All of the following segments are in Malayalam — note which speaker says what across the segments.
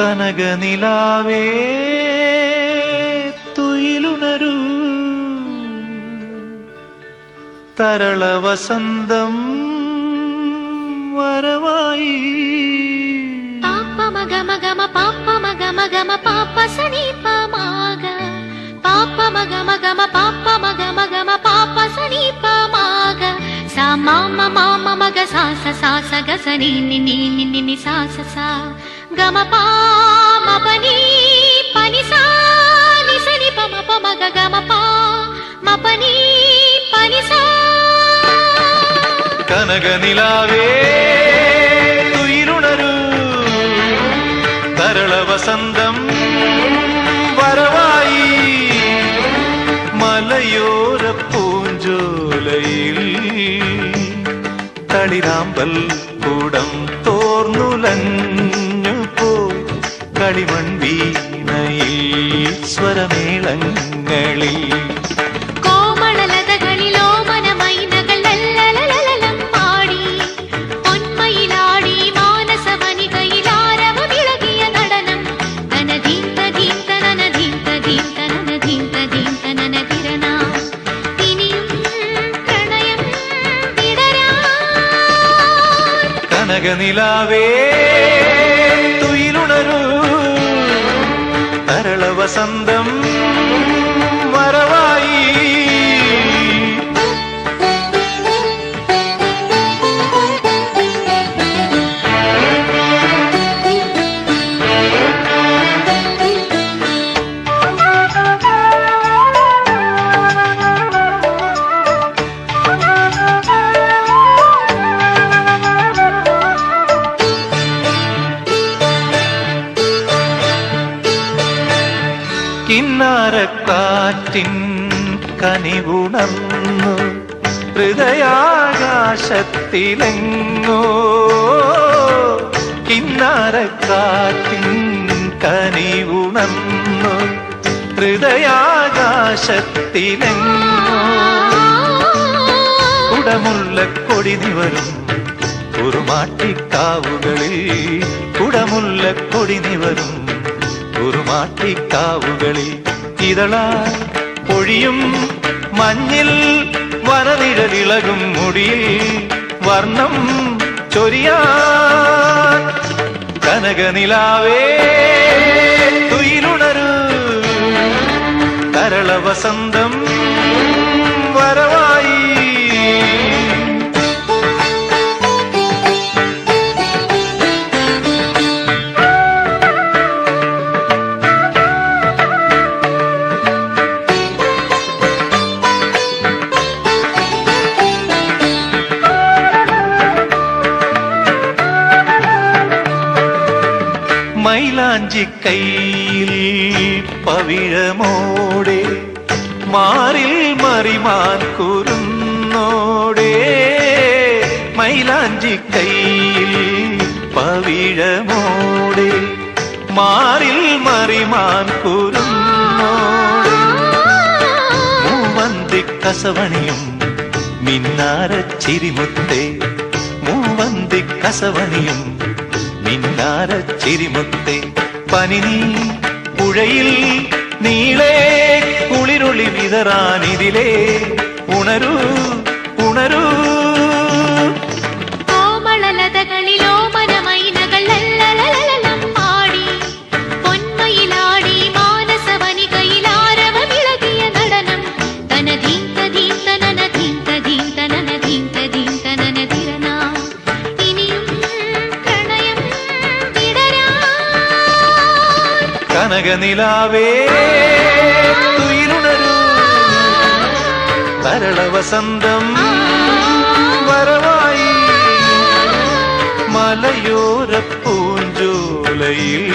Speaker 1: കനകനിലാവേ തുയിലുണരൂ. തരള വസന്തം വരവായി.
Speaker 2: പാപ്പ മഗ മഗമ പാപ്പ മഗ മഗമ പാപ്പ സനീപ മാഗ പാപ്പ മഗ മഗമ പാപ്പ മഗ മഗമ പാപ്പ സനീപ മാഗ മാമ മാമ മഗ സാസ സ സാ നീ നീ നീ നി നി സാ. സ സ ഗമ പ മ പ നി പ നി സ നി
Speaker 1: കളിമൺ വീണയിൽ സ്വരമേളങ്ങളിൽ.
Speaker 2: കോമളലതകളിലോ
Speaker 1: തരള കിന്നാരക്കാറ്റിൻ കനിവുണർന്നു ഹൃദയാകാശത്തിലെങ്ങോ. കിന്നാരക്കാറ്റിൻ കനിവുണർന്നു ഹൃദയാകാശത്തിലെങ്ങോ. കുടമുള്ള കൊടി നിവരും കുറുമാട്ടിക്കാവുകളിൽ കുടമുള്ള കൊടി നിവരും കുറുമാട്ടിക്കാവുകളിൽ ഇതളാ പൊഴിയും മഞ്ഞിൽ വനനിഴലിളകും മുടിയിൽ വർണം ചൊരിയാൻ കനകനിലാവേ തുയിലുണരു തരള കയ്യിൽ പവിഴമോടെ മാറിൽ മറിമാൻ മൈലാഞ്ചി കൈയിൽ പവിഴമോടെ മാറിൽ മറിമാൻ കുരുന്നോടെ. മൂവന്തി കസവണിയും മിന്നാര ചിരിമുത്തേ മൂവന്തി കസവണിയും മിന്നാര ചിരിമുത്തേ. പനിനീ പുഴയിൽ നീളേ കുളിരുളി വിതറാനിതിലേ ഉണരൂ കനകനിലാവേ. തുയിലുണരൂ തരള വസന്തം വരവായി. മലയോര പൂഞ്ചോലയിൽ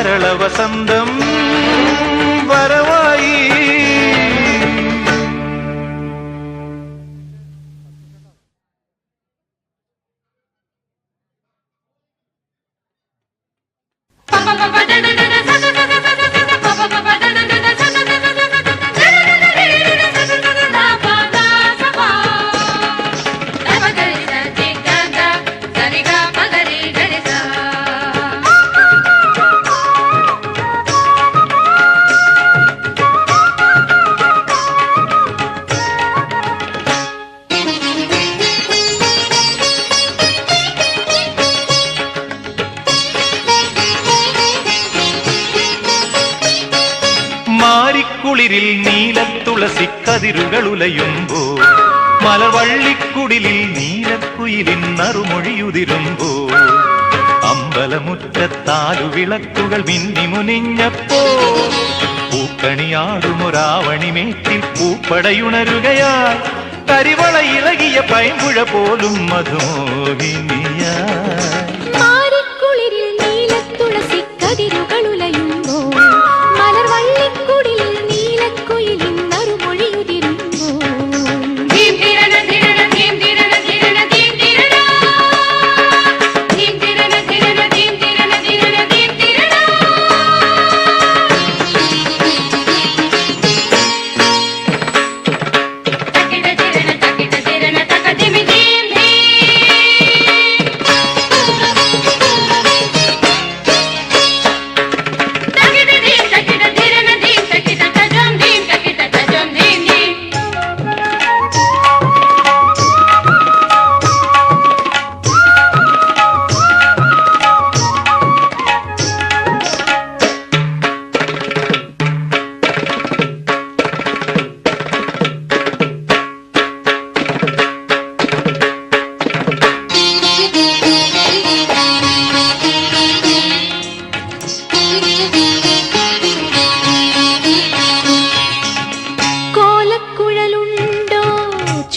Speaker 1: തരള വസന്തം മാരിക്കുളിരിൽ നീലത്തുളസി കതിരുകൾ ഉലയുമ്പോ മലവള്ളിക്കുടിലിൽ നീലക്കുയിലിൻ നറുമൊഴിയുതിരുമ്പോ അമ്പലമുറ്റത്താലു വിളക്കുകൾ മിന്നി മുനിഞ്ഞപ്പോ പൂക്കണിയാടുമൊരാവണിമേറ്റിൽ പൂപ്പടയുണരുകയായി കരിവള ഇളകിയ പൈമ്പുഴ പോലും മധുമോഹിനിയായി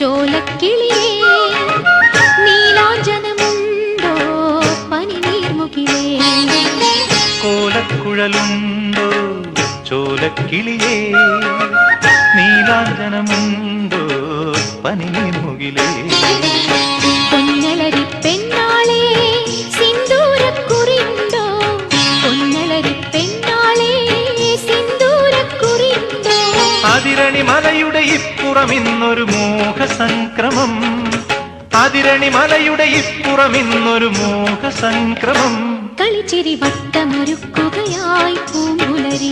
Speaker 2: ചോലക്കിളിയേ നീലാഞ്ജനമുണ്ടോ പനിനീർമുകിലേ
Speaker 1: കോലക്കുഴലുണ്ടോ ചോലക്കിളിയേ നീലാഞ്ജനമുണ്ടോ പനിമുകിലേ ഇപ്പുറം ഇന്നൊരു മോഹസംക്രമം. അതിരണി മലയുടെ ഇപ്പുറം ഇന്നൊരു മോഹസംക്രമം
Speaker 2: കളിച്ചിരി വട്ടമൊരുക്കുകയായി പൂങ്കുലരി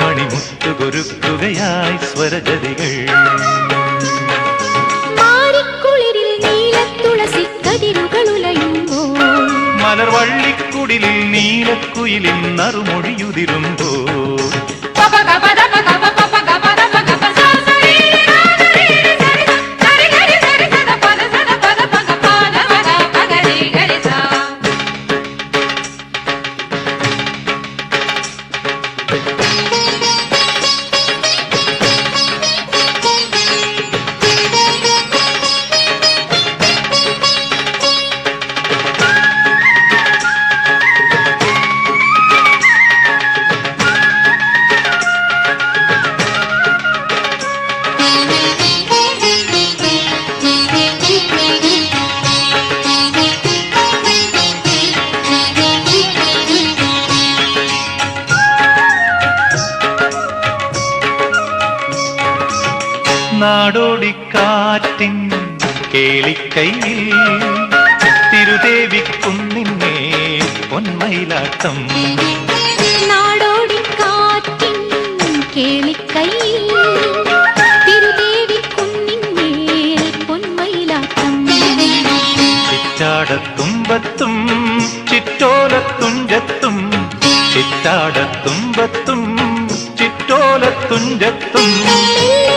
Speaker 1: മണിമുത്തുകൊരുക്കുകയായി സ്വരജതികൾ
Speaker 2: മാരിക്കുളിരിൽ നീലത്തുളസി കതിരുകളുലയുമ്പോൾ
Speaker 1: മലർവള്ളിക്കുടിലിൽ നീലക്കുയിലിൽ നറുമൊഴിയുതിരുമ്പോ. നാടോടിക്കാറ്റിൻ കേളിക്കൈയിൽ തിരുദേവിക്കുന്നിന്നെ പൊന്മയിലാട്ടം.
Speaker 2: കേളിക്കൈയിൽ തിരുദേവി കുന്നിന്മേൽ പൊന്മയിലാട്ടം.
Speaker 1: ചിറ്റാടത്തുമ്പത്തും ചിറ്റോലത്തുഞ്ചത്തും ചിറ്റാടത്തുമ്പത്തും ചിറ്റോലത്തുഞ്ചത്തും.
Speaker 2: മെല്ലെ